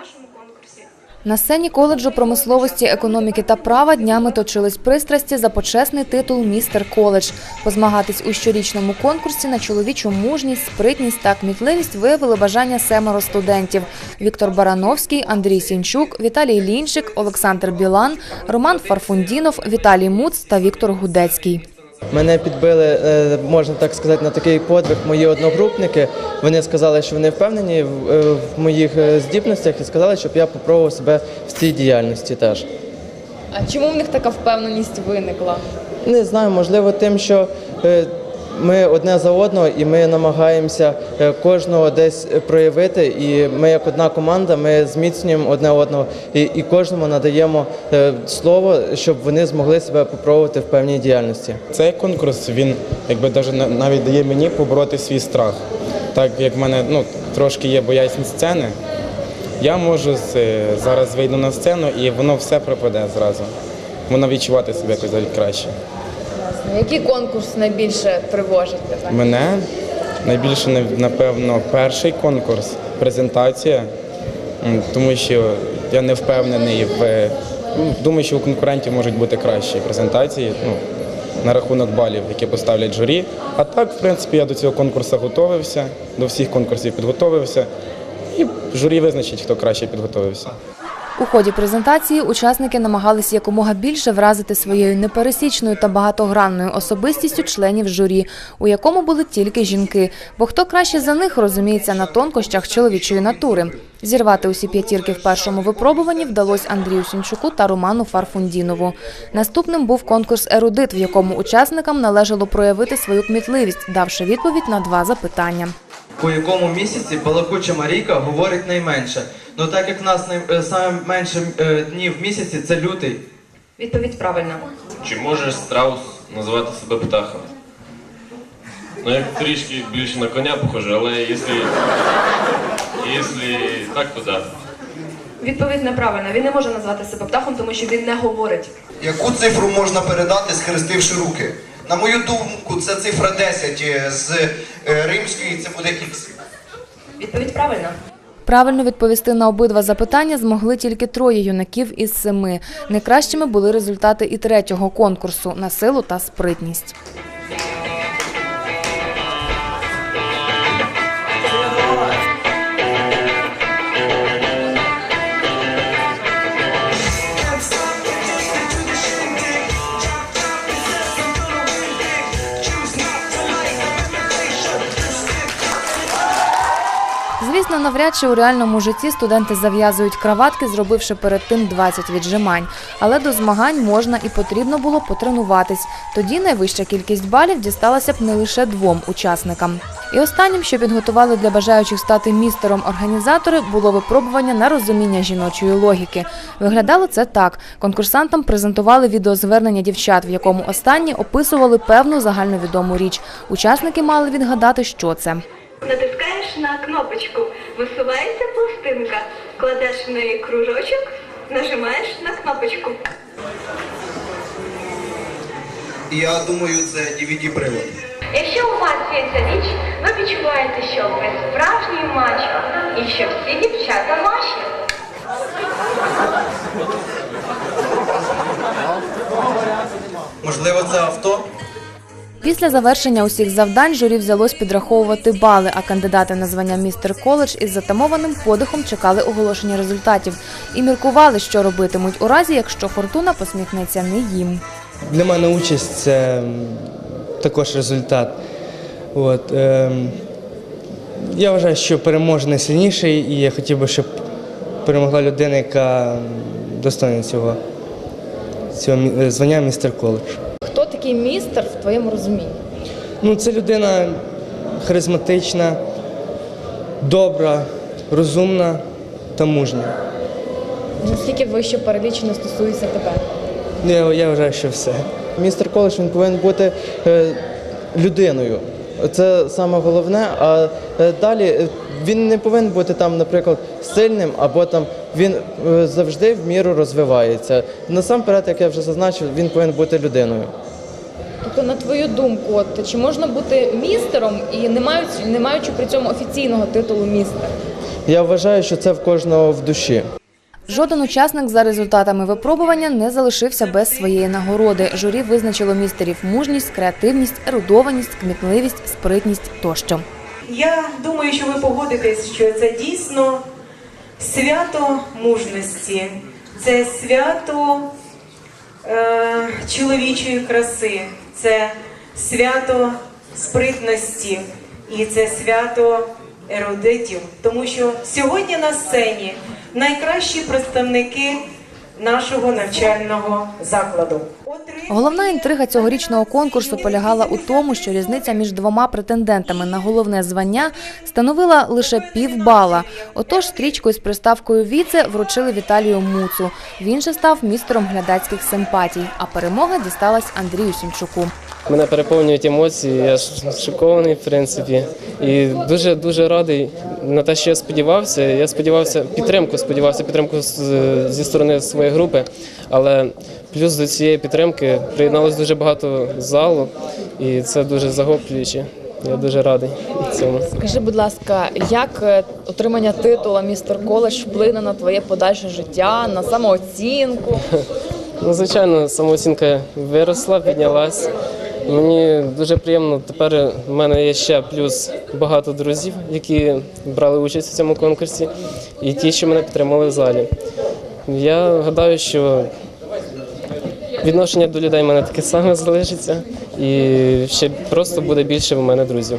нашому конкурсі. На сцені коледжу промисловості, економіки та права днями точились пристрасті за почесний титул «Містер Коледж». Позмагатись у щорічному конкурсі на чоловічу мужність, спритність та кмітливість виявили бажання семеро студентів: Віктор Барановський, Андрій Сінчук, Віталій Лінчик, Олександр Білан, Роман Фарфундінов, Віталій Муц та Віктор Гудецький. Мене підбили, е, можна так сказати, на такий подвиг мої одногрупники. Вони сказали, що вони впевнені в, е, моїх е, здібностях і сказали, щоб я попробував себе в цій діяльності теж. А чому в них така впевненість виникла? Не знаю, можливо, тим, що ми одне за одного і ми намагаємося е, кожного десь проявити. І ми як одна команда, ми зміцнюємо одне одного і, і кожному надаємо е, слово, щоб вони змогли себе попробувати в певній діяльності. Цей конкурс він якби навіть дає мені побороти свій страх. Так як в мене ну, трошки є боязнь сцени, я можу е, зараз вийду на сцену і воно все пропаде зразу. Воно відчувати себе якось навіть краще. Який конкурс найбільше тривожить тебе? Мене найбільше напевно перший конкурс презентація, тому що я не впевнений в ну, думаю, що у конкурентів можуть бути кращі презентації. Ну, на рахунок балів, які поставлять журі. А так, в принципі, я до цього конкурсу готувався, до всіх конкурсів підготовився. І журі визначить, хто краще підготовився. У ході презентації учасники намагались якомога більше вразити своєю непересічною та багатогранною особистістю членів журі, у якому були тільки жінки. Бо хто краще за них розуміється на тонкощах чоловічої натури. Зірвати усі п'ятірки в першому випробуванні вдалося Андрію Сінчуку та Роману Фарфундінову. Наступним був конкурс Ерудит, в якому учасникам належало проявити свою кмітливість, давши відповідь на два запитання. У якому місяці балакуча Марійка говорить найменше. Ну так як в нас най... е, саме менше е, днів в місяці це лютий. Відповідь правильна. Чи може страус називати себе птахом? Ну, як трішки більше на коня похоже, але якщо, якщо так, то так. Відповідь неправильна. Він не може назвати себе птахом, тому що він не говорить. Яку цифру можна передати, схрестивши руки? На мою думку, це цифра 10, е, з е, римської це буде ікс. Відповідь правильна. Правильно відповісти на обидва запитання змогли тільки троє юнаків із семи. Найкращими були результати і третього конкурсу на силу та спритність. Звісно, навряд чи у реальному житті студенти зав'язують краватки, зробивши перед тим 20 віджимань. Але до змагань можна і потрібно було потренуватись. Тоді найвища кількість балів дісталася б не лише двом учасникам. І останнім, що підготували для бажаючих стати містером організатори, було випробування на розуміння жіночої логіки. Виглядало це так: конкурсантам презентували відеозвернення дівчат, в якому останні описували певну загальновідому річ. Учасники мали відгадати, що це. Натискаєш на кнопочку, висувається пластинка, кладеш в неї кружочок, нажимаєш на кнопочку. Я думаю, це DVD-привод. Якщо у вас є ця річ, ви відчуваєте, що ви справжній мачо і що всі дівчата ваші. Можливо, це авто? Після завершення усіх завдань журі взялось підраховувати бали, а кандидати на звання містер коледж із затамованим подихом чекали оголошення результатів і міркували, що робитимуть у разі, якщо фортуна посміхнеться не їм. Для мене участь це також результат. От, ем, я вважаю, що переможе найсильніший, і я хотів би, щоб перемогла людина, яка достойна цього, цього е, звання містер коледж. Такий містер в твоєму розумінні? Ну, це людина харизматична, добра, розумна та мужня. Наскільки вище перелічено стосується тебе? Я, я вважаю, що все. Містер коледж він повинен бути е, людиною. Це саме головне. А е, далі е, він не повинен бути там, наприклад, сильним, або там він е, завжди в міру розвивається. Насамперед, як я вже зазначив, він повинен бути людиною. Тобто, на твою думку, от, чи можна бути містером і не маючи, не маючи при цьому офіційного титулу містер? Я вважаю, що це в кожного в душі. Жоден учасник за результатами випробування не залишився без своєї нагороди. Журі визначило містерів мужність, креативність, ерудованість, кмітливість, спритність тощо. Я думаю, що ви погодитесь, що це дійсно свято мужності, це свято е, чоловічої краси, це свято спритності і це свято ерудитів. Тому що сьогодні на сцені найкращі представники нашого навчального закладу. Головна інтрига цьогорічного конкурсу полягала у тому, що різниця між двома претендентами на головне звання становила лише півбала. Отож, стрічкою з приставкою віце вручили Віталію Муцу. Він же став містером глядацьких симпатій, а перемога дісталась Андрію Сімчуку. Мене переповнюють емоції, я шокований, в принципі. І дуже дуже радий на те, що я сподівався. Я сподівався підтримку, сподівався підтримку зі сторони своєї групи. Але плюс до цієї підтримки приєдналось дуже багато залу, і це дуже захоплююче. Я дуже радий цьому. Скажи, будь ласка, як е, отримання титула містер коледж вплине на твоє подальше життя, на самооцінку? Ну, звичайно, самооцінка виросла, піднялась. Мені дуже приємно. Тепер в мене є ще плюс багато друзів, які брали участь у цьому конкурсі, і ті, що мене підтримали в залі. Я гадаю, що відношення до людей в мене таке саме залишиться, і ще просто буде більше в мене друзів.